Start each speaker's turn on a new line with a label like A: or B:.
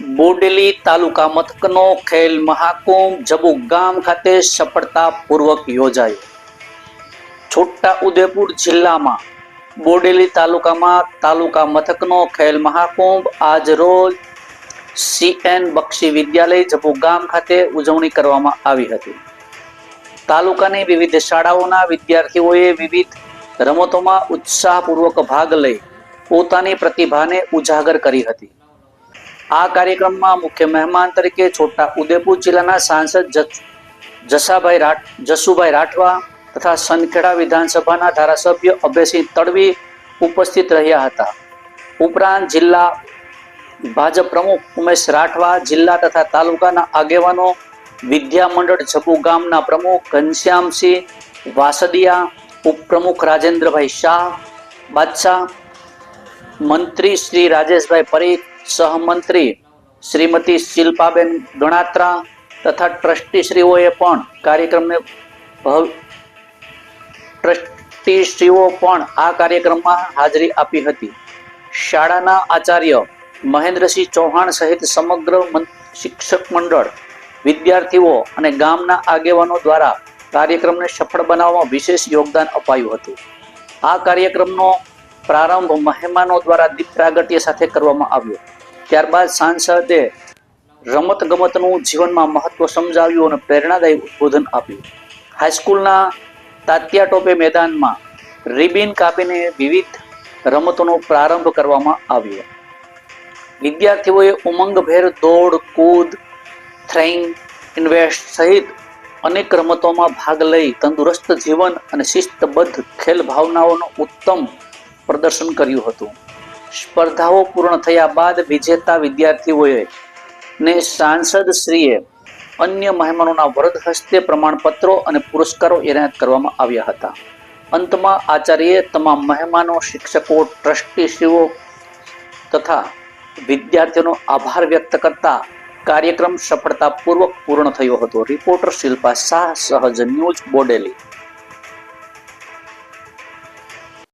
A: બોડેલી તાલુકા મથકનો ખેલ મહાકુંભ જબુ ગામ ખાતે સફળતાપૂર્વક યોજાયો. છોટા ઉદેપુર જિલ્લામાં બોડેલી તાલુકામાં તાલુકા મથકનો ખેલ મહાકુંભ આજ રોજ સીએન બક્ષી વિદ્યાલય જબુ ગામ ખાતે ઉજવણી કરવામાં આવી હતી. તાલુકાની વિવિધ શાળાઓના વિદ્યાર્થીઓએ વિવિધ રમતોમાં ઉત્સાહપૂર્વક ભાગ લઈ પોતાની પ્રતિભાને ઉજાગર કરી હતી. આ કાર્યક્રમમાં મુખ્ય મહેમાન તરીકે છોટા ઉદેપુર જિલ્લાના સાંસદ જસાભાઈ રાઠ જસુભાઈ રાઠવા તથા સનખેડા વિધાનસભાના ધારાસભ્ય અભયસિંહ તડવી ઉપસ્થિત રહ્યા હતા. ઉપરાંત જિલ્લા ભાજપ પ્રમુખ ઉમેશ રાઠવા, જિલ્લા તથા તાલુકાના આગેવાનો, વિદ્યા મંડળ જબુ ગામના પ્રમુખ ઘનશ્યામસિંહ વાસદિયા, ઉપપ્રમુખ રાજેન્દ્રભાઈ શાહ, બાદશાહ મંત્રી શ્રી રાજેશભાઈ પરીખ, સહમંત્રી શ્રીમતી શિલ્પાબેન ગણાત્રા તથા ટ્રસ્ટીશ્રીઓએ પણ કાર્યક્રમને ટ્રસ્ટીશ્રીઓ પણ આ કાર્યક્રમમાં હાજરી આપી હતી. શાળાના આચાર્ય મહેન્દ્રસિંહ ચૌહાણ સહિત સમગ્ર શિક્ષક મંડળ, વિદ્યાર્થીઓ અને ગામના આગેવાનો દ્વારા કાર્યક્રમને સફળ બનાવવામાં વિશેષ યોગદાન અપાયું હતું. આ કાર્યક્રમનો પ્રારંભ મહેમાનો દ્વારા દીપ પ્રાગટ્ય સાથે કરવામાં આવ્યો. ત્યારબાદ સાંસદે રમત ગમતનું જીવનમાં મહત્વ સમજાવ્યું અને પ્રેરણાદાયી ઉદબોધન આપ્યું. હાઈસ્કૂલના તાત્યા ટોપે મેદાનમાં રિબિન કાપીને વિવિધ રમતોનો પ્રારંભ કરવામાં આવ્યો. વિદ્યાર્થીઓએ ઉમંગભેર દોડ, કૂદ થ્રેઇંગ ઇન્વેસ્ટ સહિત અનેક રમતોમાં ભાગ લઈ તંદુરસ્ત જીવન અને શિસ્તબદ્ધ ખેલ ભાવનાઓનો ઉત્તમ પ્રદર્શન કર્યું હતું. સ્પર્ધાઓ પૂર્ણ થયા બાદ વિજેતા વિદ્યાર્થીઓએ ને સાંસદ શ્રીએ અન્ય મહેમાનોના વરદ હસ્તે પ્રમાણપત્રો અને પુરસ્કારો એનાયત કરવામાં આવ્યા હતા. અંતમાં આચાર્યએ તમામ મહેમાનો, શિક્ષકો ટ્રસ્ટીશ્રીઓ તથા વિદ્યાર્થીઓનો આભાર વ્યક્ત કરતા કાર્યક્રમ સફળતાપૂર્વક પૂર્ણ થયો હતો. રિપોર્ટર શિલ્પા શાહ, સહજ ન્યૂઝ, બોડેલી.